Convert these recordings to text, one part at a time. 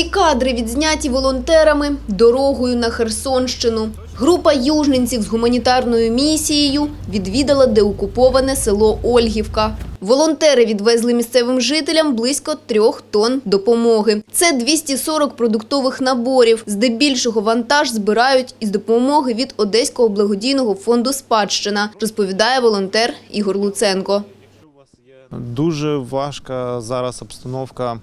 Ці кадри відзняті волонтерами дорогою на Херсонщину. Група южненців з гуманітарною місією відвідала деокуповане село Ольгівка. Волонтери відвезли місцевим жителям близько трьох тонн допомоги. Це 240 продуктових наборів. Здебільшого вантаж збирають із допомоги від Одеського благодійного фонду «Спадщина», розповідає волонтер Ігор Луценко. Дуже важка зараз обстановка,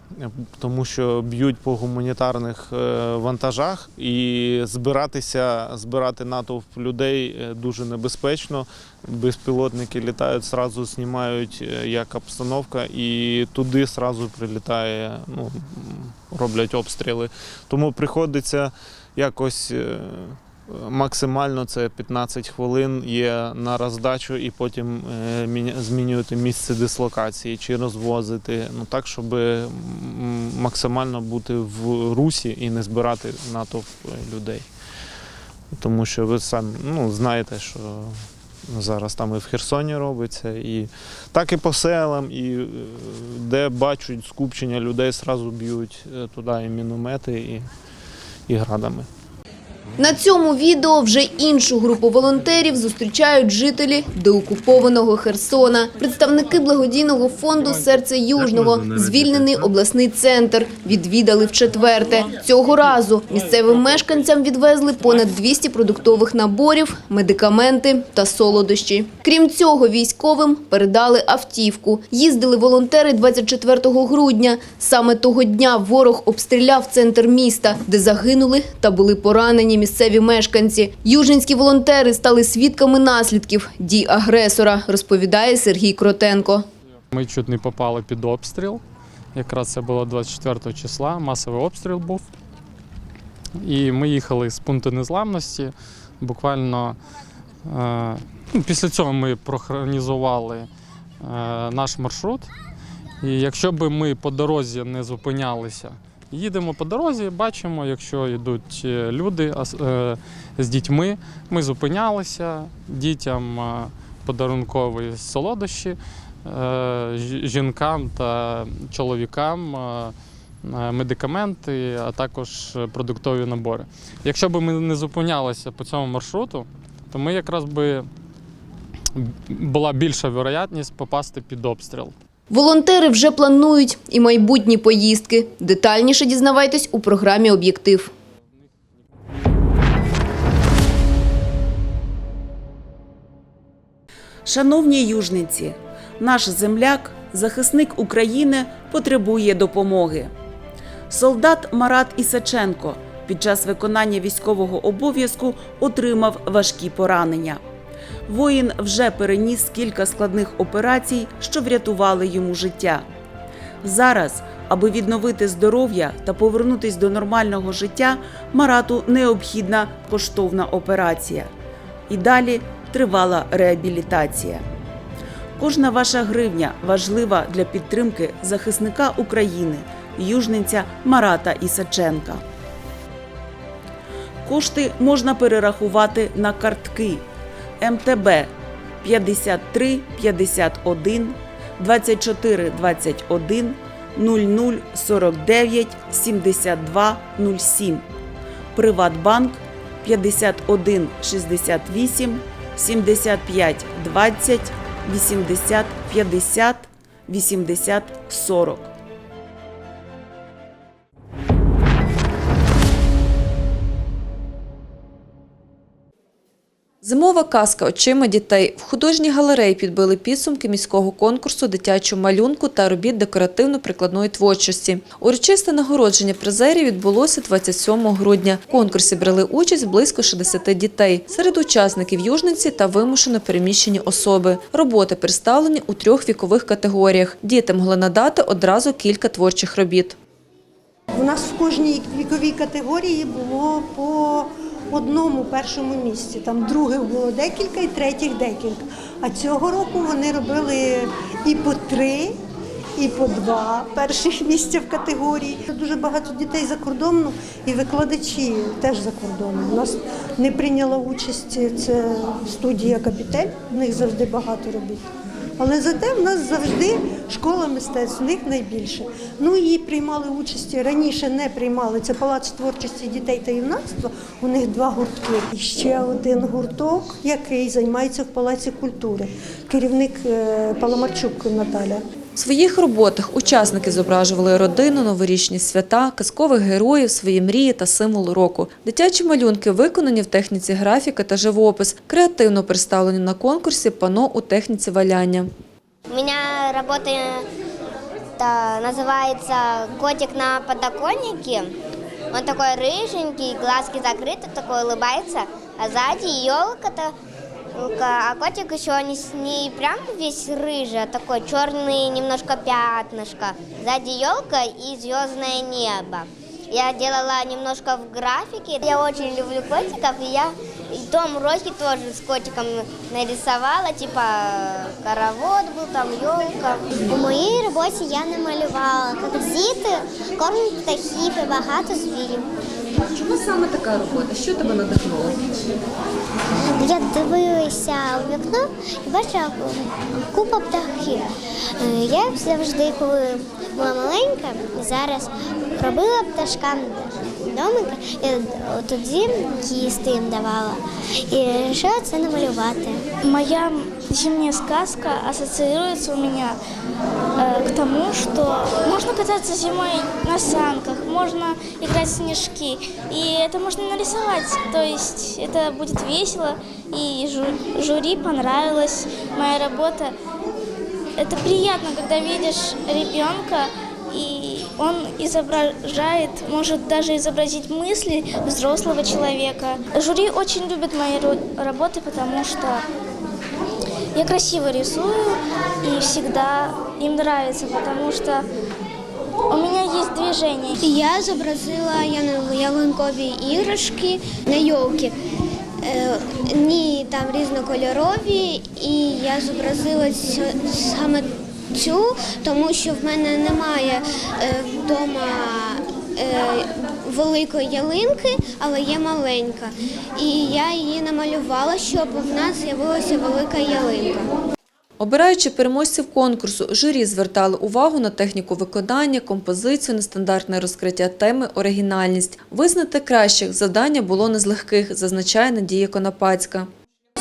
тому що б'ють по гуманітарних е, вантажах, і збиратися, збирати натовп людей е, дуже небезпечно. Безпілотники літають, зразу знімають е, як обстановка, і туди зразу прилітає, ну, роблять обстріли. Тому приходиться якось. Максимально це 15 хвилин є на роздачу і потім е, змінювати місце дислокації чи розвозити. Ну так, щоб максимально бути в русі і не збирати натовп е, людей. Тому що ви самі ну, знаєте, що зараз там і в Херсоні робиться, і так і по селам, і е, де бачать скупчення людей, одразу б'ють туди і міномети, і, і градами. На цьому відео вже іншу групу волонтерів зустрічають жителі деокупованого Херсона. Представники благодійного фонду «Серце Южного» звільнений обласний центр відвідали вчетверте. Цього разу місцевим мешканцям відвезли понад 200 продуктових наборів, медикаменти та солодощі. Крім цього, військовим передали автівку. Їздили волонтери 24 грудня. Саме того дня ворог обстріляв центр міста, де загинули та були поранені місцеві мешканці. Южинські волонтери стали свідками наслідків дій агресора, розповідає Сергій Кротенко. Ми чуть не попали під обстріл. Якраз це було 24 числа, масовий обстріл був. І ми їхали з пункту незламності. Буквально е, ну, після цього ми прохронізували е, наш маршрут. І якщо б ми по дорозі не зупинялися, їдемо по дорозі, бачимо, якщо йдуть е, люди е, з дітьми, ми зупинялися дітям е, подарункові солодощі жінкам та чоловікам медикаменти, а також продуктові набори. Якщо б ми не зупинялися по цьому маршруту, то ми якраз би була більша вероятність попасти під обстріл. Волонтери вже планують і майбутні поїздки. Детальніше дізнавайтесь у програмі «Об'єктив». Шановні южниці, наш земляк, захисник України, потребує допомоги. Солдат Марат Ісаченко під час виконання військового обов'язку отримав важкі поранення. Воїн вже переніс кілька складних операцій, що врятували йому життя. Зараз, аби відновити здоров'я та повернутись до нормального життя, Марату необхідна коштовна операція. І далі тривала реабілітація. Кожна ваша гривня важлива для підтримки захисника України, южненця Марата Ісаченка. Кошти можна перерахувати на картки МТБ 53 51 24 21 00 49 72 07 Приватбанк 51 68 75 20 80 50 80 40. Зимова казка очима дітей. В художній галереї підбили підсумки міського конкурсу дитячого малюнку та робіт декоративно-прикладної творчості. Урочисте нагородження призерів відбулося 27 грудня. В конкурсі брали участь близько 60 дітей. Серед учасників южниці та вимушено переміщені особи. Роботи представлені у трьох вікових категоріях. Діти могли надати одразу кілька творчих робіт. У нас в кожній віковій категорії було по одному першому місці. Там других було декілька і третіх декілька. А цього року вони робили і по три, і по два перших місця в категорії. Дуже багато дітей за кордоном і викладачі теж за кордоном. У нас не прийняла участь це студія Капітель, в них завжди багато робіт. Але зате в нас завжди школа мистецтв, в них найбільше. Ну і приймали участь раніше не приймали. Це палац творчості дітей та юнацтва. У них два гуртки. І ще один гурток, який займається в палаці культури. Керівник е, Паламарчук Наталя. В своїх роботах учасники зображували родину, новорічні свята, казкових героїв, свої мрії та символ року. Дитячі малюнки виконані в техніці графіка та живопис, креативно представлені на конкурсі пано у техніці валяння. У меня работа это называется «Котик на подоконнике». Он такой рыженький, глазки закрыты, такой улыбается, а сзади елка-то, а котик еще не, с- не прям весь рыжий, а такой черный немножко пятнышко. Сзади елка и звездное небо. Я делала немножко в графике. Я очень люблю котиков, и я и в том уроке тоже с котиком нарисовала, типа каравод был, там елка. У моїй роботі я намалювала, як діти кормять птахів і багато звірів. Саме така робота? Що тебе надихнуло? Я дивилася у вікно і бачила купа птахів. Е, Я завжди, коли була маленька, зараз робила пташкам домики, і тоді їсти їм давала. І вирішила це намалювати. Моя зимняя сказка ассоциируется у меня э, к тому, что можно кататься зимой на санках, можно играть в снежки, и это можно нарисовать. То есть это будет весело, и жю- жюри понравилась моя работа. Это приятно, когда видишь ребенка, и он изображает, может даже изобразить мысли взрослого человека. Жюри очень любит мои ро- работы, потому что я красиво рисую, и всегда им нравится, потому что у меня есть движение. Я зобразила ялинкові іграшки на йолки. Ні, там різнокольорові, і я зобразила цю- саме цю, тому що в мене немає е, вдома е, великої ялинки, але є маленька. І я її намалювала, щоб в нас з'явилася велика ялинка. Обираючи переможців конкурсу, журі звертали увагу на техніку виконання, композицію, нестандартне розкриття теми, оригінальність. Визнати кращих завдання було не з легких, зазначає Надія Конопацька.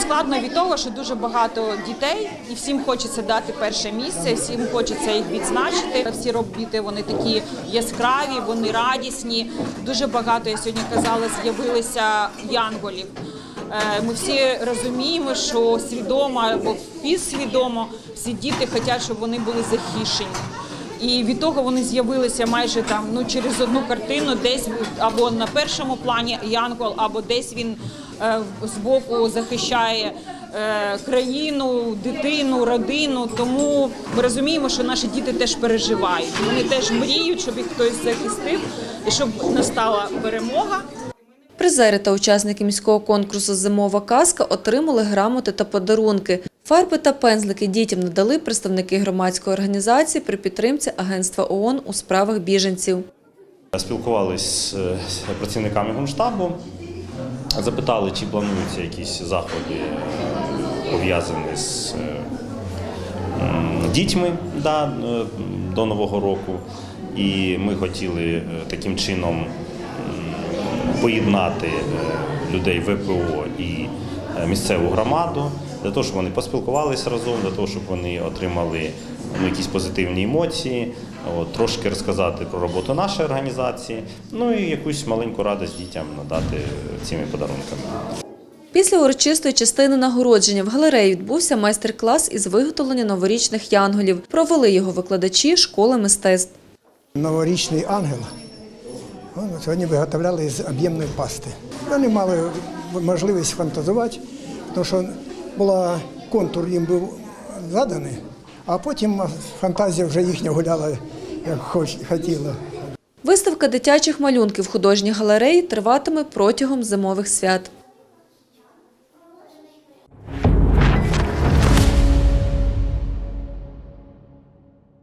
Складно від того, що дуже багато дітей, і всім хочеться дати перше місце, всім хочеться їх відзначити. Всі робіти вони такі яскраві, вони радісні. Дуже багато я сьогодні казала, з'явилися янголів. Е, Ми всі розуміємо, що свідомо або підсвідомо всі діти хочуть, щоб вони були захищені. І від того вони з'явилися майже там ну через одну картину, десь або на першому плані Янгол, або десь він е, збоку захищає е, країну, дитину, родину. Тому ми розуміємо, що наші діти теж переживають. Вони теж мріють, щоб їх хтось захистив і щоб настала перемога. Призери та учасники міського конкурсу Зимова казка отримали грамоти та подарунки. Фарби та пензлики дітям надали представники громадської організації при підтримці Агентства ООН у справах біженців. Спілкувались з працівниками генштабу, запитали, чи плануються якісь заходи е, пов'язані з е, дітьми да, е, до Нового року. І ми хотіли е, таким чином поєднати е, людей ВПО і е, місцеву громаду для того, щоб вони поспілкувалися разом, для того, щоб вони отримали ну, якісь позитивні емоції, от, трошки розказати про роботу нашої організації, ну і якусь маленьку радість дітям надати цими подарунками. Після урочистої частини нагородження в галереї відбувся майстер-клас із виготовлення новорічних янголів. Провели його викладачі школи мистецтв. новорічний ангел. Сьогодні виготовляли з об'ємної пасти. Вони мали можливість фантазувати, тому що була контур їм був заданий, а потім фантазія вже їхня гуляла, як хоч- хотіла. Виставка дитячих малюнків художній галереї триватиме протягом зимових свят.